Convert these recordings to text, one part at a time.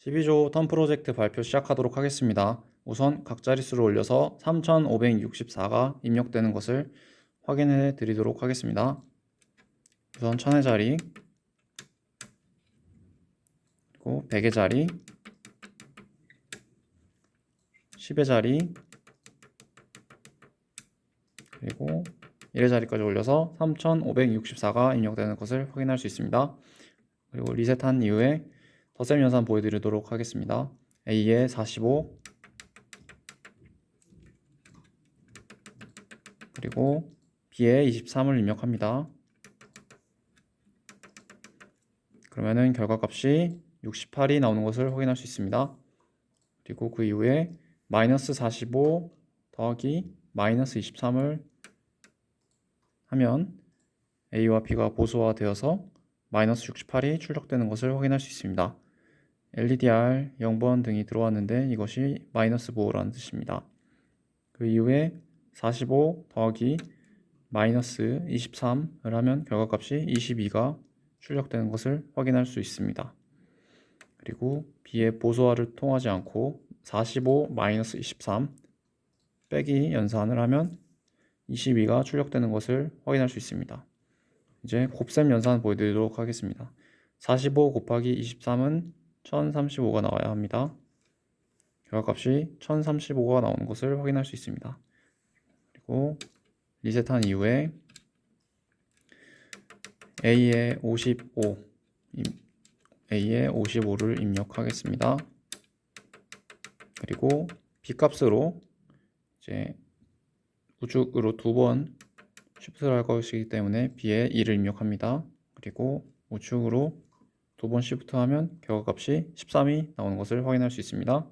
12조 턴 프로젝트 발표 시작하도록 하겠습니다. 우선 각 자릿수를 올려서 3564가 입력되는 것을 확인해 드리도록 하겠습니다. 우선 1000의 자리, 그리고 100의 자리, 10의 자리, 그리고 1의 자리까지 올려서 3564가 입력되는 것을 확인할 수 있습니다. 그리고 리셋한 이후에 덧셈 연산 보여드리도록 하겠습니다. A에 45 그리고 B에 23을 입력합니다. 그러면은 결과값이 68이 나오는 것을 확인할 수 있습니다. 그리고 그 이후에 마이너스 45 더하기 마이너스 23을 하면 A와 B가 보수화되어서 마이너스 68이 출력되는 것을 확인할 수 있습니다. LEDR 0번 등이 들어왔는데 이것이 마이너스 보호라는 뜻입니다. 그 이후에 45 더하기 마이너스 23을 하면 결과값이 22가 출력되는 것을 확인할 수 있습니다. 그리고 B의 보소화를 통하지 않고 45 마이너스 23 빼기 연산을 하면 22가 출력되는 것을 확인할 수 있습니다. 이제 곱셈 연산 보여드리도록 하겠습니다. 45 곱하기 23은 1035가 나와야 합니다. 결과값이 1035가 나오는 것을 확인할 수 있습니다. 그리고 리셋한 이후에 A에 55, A에 55를 입력하겠습니다. 그리고 B 값으로 이제 우측으로 두번 시프트를 할 것이기 때문에 B에 2를 입력합니다. 그리고 우측으로 두 번 시프트 하면 결과값이 13이 나오는 것을 확인할 수 있습니다.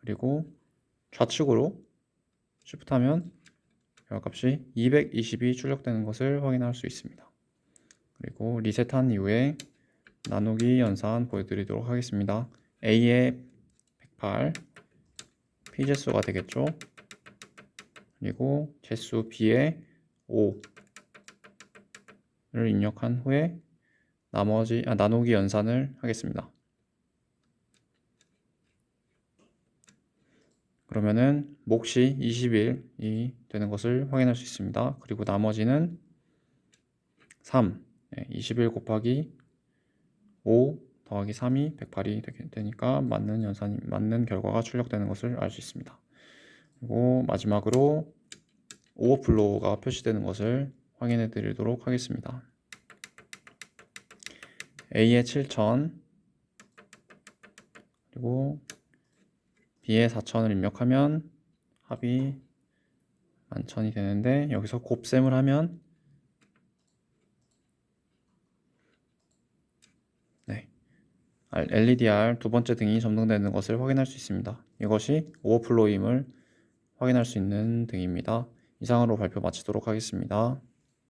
그리고 좌측으로 시프트 하면 결과값이 220이 출력되는 것을 확인할 수 있습니다. 그리고 리셋한 이후에 나누기 연산 보여드리도록 하겠습니다. A에 108 P제수가 되겠죠. 그리고 제수 B에 5를 입력한 후에 나머지 아, 나누기 연산을 하겠습니다. 그러면은 몫이 21이 되는 것을 확인할 수 있습니다. 그리고 나머지는 3, 21 곱하기 5 더하기 3이 108이 되니까 맞는 연산이 맞는 결과가 출력되는 것을 알 수 있습니다. 그리고 마지막으로 오버플로우가 표시되는 것을 확인해 드리도록 하겠습니다. A에 7000 그리고 B에 4000을 입력하면 합이 11,000이 되는데 여기서 곱셈을 하면 네. LEDR 두 번째 등이 점등되는 것을 확인할 수 있습니다. 이것이 오버플로우임을 확인할 수 있는 등입니다. 이상으로 발표 마치도록 하겠습니다.